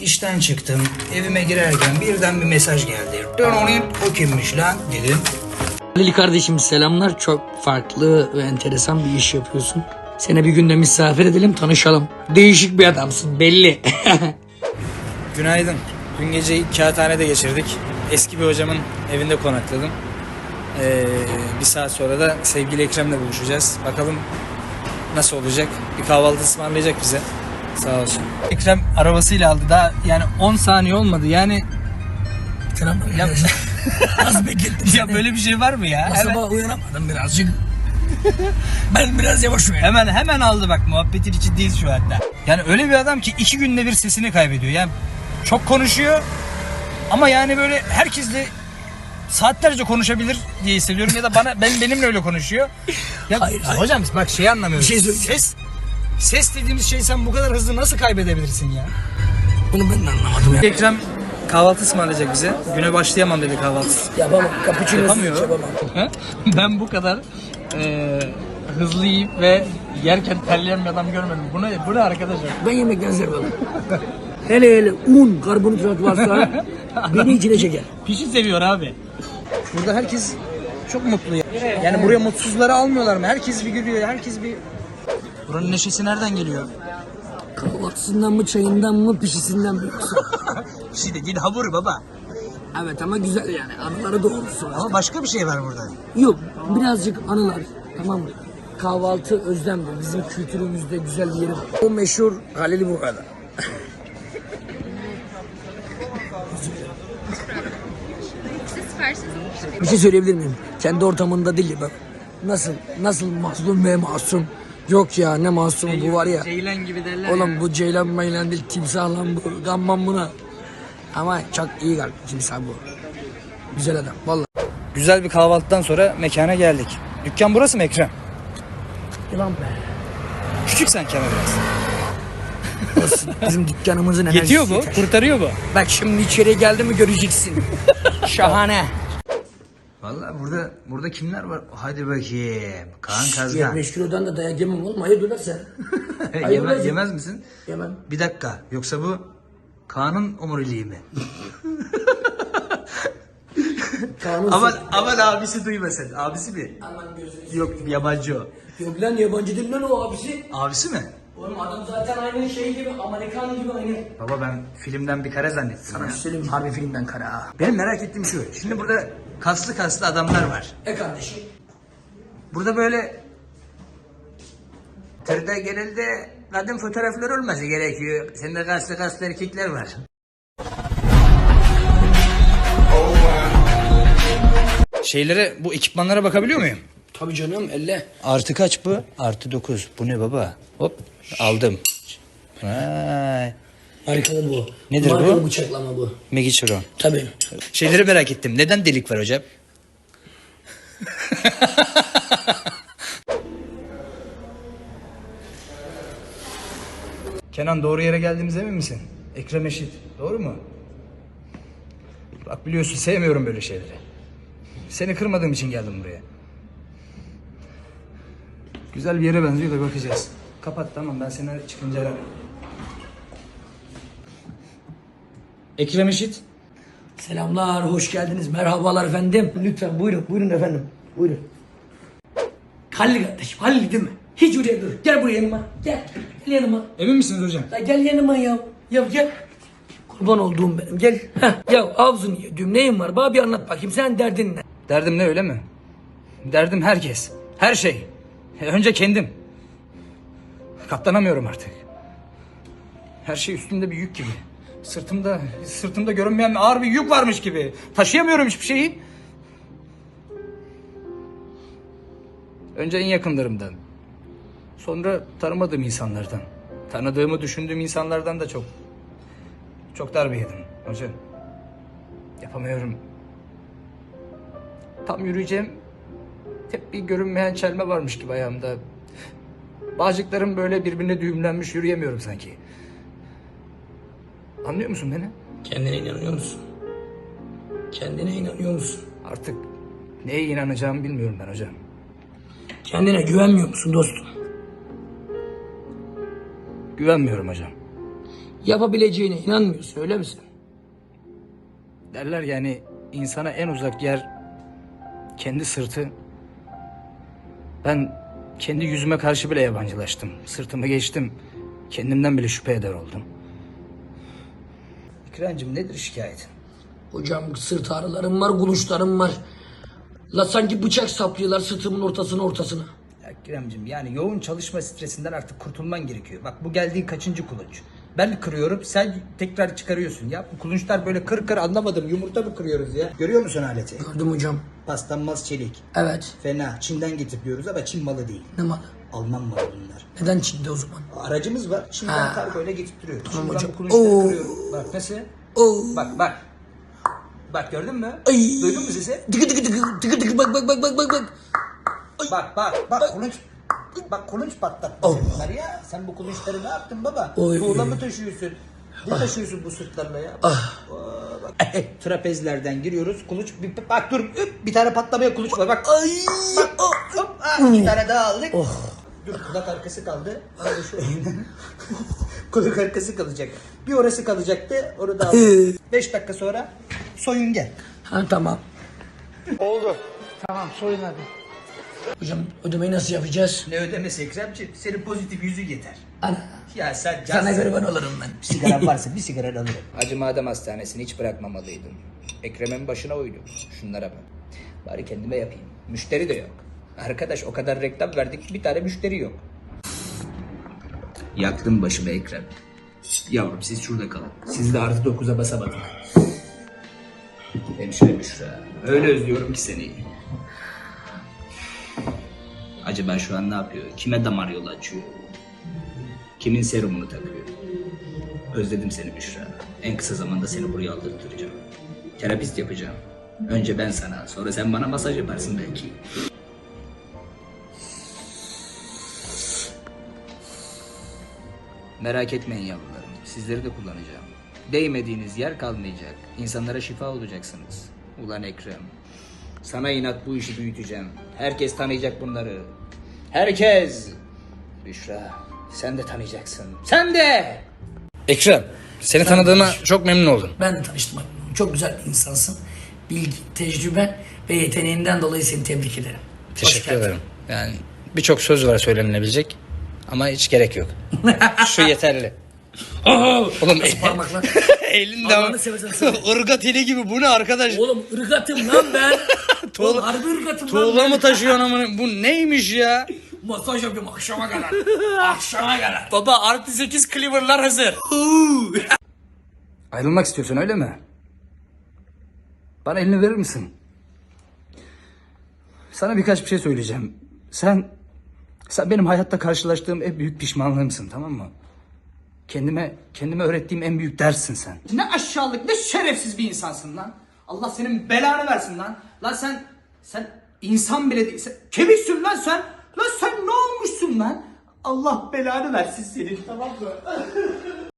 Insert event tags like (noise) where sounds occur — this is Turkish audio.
İşten çıktım. Evime girerken birden bir mesaj geldi. Dön o kimmiş lan dedim. Halil kardeşim selamlar. Çok farklı ve enteresan bir iş yapıyorsun. Seni bir günde misafir edelim tanışalım. Değişik bir adamsın belli. (laughs) Günaydın. Dün geceyi kağıthanede geçirdik. Eski bir hocamın evinde konakladım. Ee, bir saat sonra da sevgili Ekrem'le buluşacağız. Bakalım nasıl olacak? Bir kahvaltı ısmarlayacak bize. Sağ olsun. Ekrem arabasıyla aldı. Daha yani 10 saniye olmadı. Yani Selam ya, Az beklettim. (laughs) ya böyle bir şey var mı ya? Hemen, sabah uyanamadım birazcık. ben biraz yavaş uyandım. hemen hemen aldı bak muhabbetin içindeyiz şu anda. Yani öyle bir adam ki iki günde bir sesini kaybediyor. Yani çok konuşuyor ama yani böyle herkesle saatlerce konuşabilir diye hissediyorum ya da bana ben benimle öyle konuşuyor. Ya Hayır, hayır. hocam bak şeyi anlamıyorum. Bir şey söyleyeceğim. Ses ses dediğimiz şey sen bu kadar hızlı nasıl kaybedebilirsin ya? Bunu ben de anlamadım ya. Ekrem kahvaltı ısmarlayacak bize. Güne başlayamam dedi kahvaltı. Yapamam. Cappuccino Yapamıyor. yapamam. ben bu kadar eee, hızlı yiyip ve yerken terleyen bir adam görmedim. Bu ne, bu ne arkadaşlar? Ben yemekten zevk alırım. hele hele un, karbonhidrat varsa (laughs) beni içine çeker. Pişi seviyor abi. Burada herkes çok mutlu ya. Yani buraya mutsuzları almıyorlar mı? Herkes bir gülüyor, herkes bir... Buranın neşesi nereden geliyor? Kahvaltısından mı, çayından mı, pişisinden mi yoksa? (laughs) Pişi de değil hamur baba. Evet ama güzel yani. Anıları doğrusu. Ama başka bir şey var burada. Yok birazcık anılar tamam mı? Kahvaltı özlemdir. Bizim kültürümüzde güzel bir yeri var. O meşhur Halil Burga'da. bir şey söyleyebilir miyim? Kendi ortamında değil ya bak. Nasıl, nasıl mazlum ve masum. Yok ya ne masum bu var ya. Ceylan gibi derler Oğlum bu ceylan maylan değil timsah lan bu. Gammam buna. Ama çok iyi kalp timsah bu. Güzel adam vallahi. Güzel bir kahvaltıdan sonra mekana geldik. Dükkan burası mı Ekrem? Yılan be. Küçük sen Kemal biraz. (laughs) Olsun. Bizim dükkanımızın enerjisi Yetiyor bu, yeter. kurtarıyor bu. Bak şimdi içeriye geldi mi göreceksin. (laughs) Şahane. Burada burada kimler var? Hadi bakayım. Kaan Kazgan. 25 kilodan da dayak yemem oğlum. Hayırdır sen? (laughs) Yeme- yemez misin? Yemem. Bir dakika. Yoksa bu Kaan'ın omuriliği mi? (laughs) Kanun aman aman abisi duymasın. Abisi mi? Aman gözünü. Yok yabancı o. Yok lan yabancı değil lan o abisi. Abisi mi? Oğlum adam zaten aynı şey gibi Amerikan gibi aynı. Baba ben filmden bir kare zannettim Sana ya. bir şey söyleyeyim mi? harbi filmden kara ha. Benim merak ettiğim şu. Şimdi burada kaslı kaslı adamlar var. E kardeşim. Burada böyle tırda genelde kadın fotoğrafları olması gerekiyor. Sende kaslı kaslı erkekler var. Şeylere, bu ekipmanlara bakabiliyor muyum? Tabii canım elle. Artı kaç bu? Artı 9. Bu ne baba? Hop aldım. Vay. Markalı bu. Nedir Markalı bu? bıçaklama bu. Megiçeron. Tabii. Şeyleri merak ettim. Neden delik var hocam? (laughs) Kenan doğru yere geldiğimize emin misin? Ekrem Eşit. Doğru mu? Bak biliyorsun sevmiyorum böyle şeyleri. Seni kırmadığım için geldim buraya. Güzel bir yere benziyor da bakacağız. Kapat tamam ben seni çıkınca ararım. Ekrem Eşit. Selamlar, hoş geldiniz. Merhabalar efendim. Lütfen buyurun, buyurun efendim. Buyurun. Halil kardeşim, Halil değil mi? Hiç oraya dur. Gel buraya yanıma. Gel. Gel yanıma. Emin misiniz hocam? Ya gel yanıma ya. Ya gel. Kurban olduğum benim. Gel. Heh. Ya ağzını yedim. Neyin var? Bana bir anlat bakayım. Sen derdin ne? Derdim ne öyle mi? Derdim herkes. Her şey. Önce kendim. Katlanamıyorum artık. Her şey üstümde bir yük gibi. Sırtımda, sırtımda görünmeyen ağır bir yük varmış gibi. Taşıyamıyorum hiçbir şeyi. Önce en yakınlarımdan. Sonra tanımadığım insanlardan. Tanıdığımı düşündüğüm insanlardan da çok çok darbe yedim hocam. Yapamıyorum. Tam yürüyeceğim. Hep bir görünmeyen çelme varmış gibi ayağımda. Bağcıklarım böyle birbirine düğümlenmiş yürüyemiyorum sanki. Anlıyor musun beni? Kendine inanıyor musun? Kendine inanıyor musun? Artık neye inanacağımı bilmiyorum ben hocam. Kendine güvenmiyor musun dostum? Güvenmiyorum hocam. yapabileceğine inanmıyorsun öyle misin? Derler yani insana en uzak yer kendi sırtı. Ben kendi yüzüme karşı bile yabancılaştım. Sırtımı geçtim. Kendimden bile şüphe eder oldum. İkrancığım nedir şikayetin? Hocam sırt ağrılarım var, kuluşlarım var. La sanki bıçak saplıyorlar sırtımın ortasına ortasına. Ya Kiremcim yani yoğun çalışma stresinden artık kurtulman gerekiyor. Bak bu geldiğin kaçıncı kulunç? Ben kırıyorum sen tekrar çıkarıyorsun ya. Bu kulunçlar böyle kır kır anlamadım. Yumurta mı kırıyoruz ya? Görüyor musun aleti? Gördüm hocam. Paslanmaz çelik. Evet. Fena. Çin'den getiriyoruz ama Çin malı değil. Ne malı? Alman malı bunlar. Neden Çin'de o zaman? Aracımız var. Çin'den Ha. kargoyla getirtiyoruz. Tamam Şimdi ben hocam. bu kulunçları Oo. kırıyorum. Bak nasıl? Oo. Bak bak. Bak gördün mü? Ay. Duydun mu sesi? Tıkı tıkı tıkı tıkı tıkı bak bak bak bak bak bak. Bak bak bak kulunç. Bak kulunç patlattı Oh. bunlar ya. Sen bu kulunçları ne yaptın baba? Oy. Tuğla mı taşıyorsun? Ne taşıyorsun bu sırtlarla ya? Ah. Aa, bak. Trapezlerden giriyoruz. Kuluç bir, bak dur üp, bir tane patlamaya kuluç var. Bak. Ay. Bak. Oh. Hop, ah, bir tane daha aldık. Dur kulak arkası kaldı. Hadi şu. (laughs) kulak arkası kalacak. Bir orası kalacaktı. Onu da aldık. 5 dakika sonra soyun gel. Ha tamam. Tamam soyun hadi. Hocam ödemeyi nasıl yapacağız? Ne ödemesi Ekremciğim? Senin pozitif yüzü yeter. Ana. Ya sen Sana göre ben olurum ben. Sigaran (laughs) varsa bir sigara alırım. Hacı Madem Hastanesi'ni hiç bırakmamalıydım. Ekrem'in başına uydum. Şunlara bak. Bari kendime yapayım. Müşteri de yok. Arkadaş o kadar reklam verdik bir tane müşteri yok. Yaktın başımı Ekrem. Yavrum siz şurada kalın. Siz de artı dokuza basamadık. Hemşire Büşra. Öyle özlüyorum ki seni. Acaba şu an ne yapıyor? Kime damar yolu açıyor? Kimin serumunu takıyor? Özledim seni Büşra. En kısa zamanda seni buraya aldırtacağım. Terapist yapacağım. Önce ben sana, sonra sen bana masaj yaparsın belki. Merak etmeyin yavrularım. Sizleri de kullanacağım. Değmediğiniz yer kalmayacak. İnsanlara şifa olacaksınız. Ulan Ekrem. Sana inat bu işi büyüteceğim. Herkes tanıyacak bunları. Herkes. Büşra sen de tanıyacaksın. Sen de. Ekrem seni tanıdığıma çok memnun oldum. Ben de tanıştım. Çok güzel bir insansın. Bilgi, tecrüben ve yeteneğinden dolayı seni tebrik ederim. Teşekkür ederim. Yani birçok söz var söylenilebilecek ama hiç gerek yok. (laughs) Şu yeterli. Oğlum Parmaklar. (laughs) elinde Allah'ını seversen söyle. (laughs) ırgat eli gibi bu ne arkadaş? Oğlum ırgatım lan ben. (laughs) Oğlum harbi ırgatım lan Tuğla ben. mı taşıyorsun amına? Bu neymiş ya? Masaj yapıyorum akşama kadar. akşama kadar. Baba artı 8 cleaver'lar hazır. Ayrılmak istiyorsun öyle mi? Bana elini verir misin? Sana birkaç bir şey söyleyeceğim. Sen sen benim hayatta karşılaştığım en büyük pişmanlığımsın tamam mı? Kendime kendime öğrettiğim en büyük derssin sen. Ne aşağılık ne şerefsiz bir insansın lan. Allah senin belanı versin lan. Lan sen sen insan bile değilsin. Kemiksün lan sen. Lan sen ne olmuşsun lan? Allah belanı versin senin tamam mı? (laughs)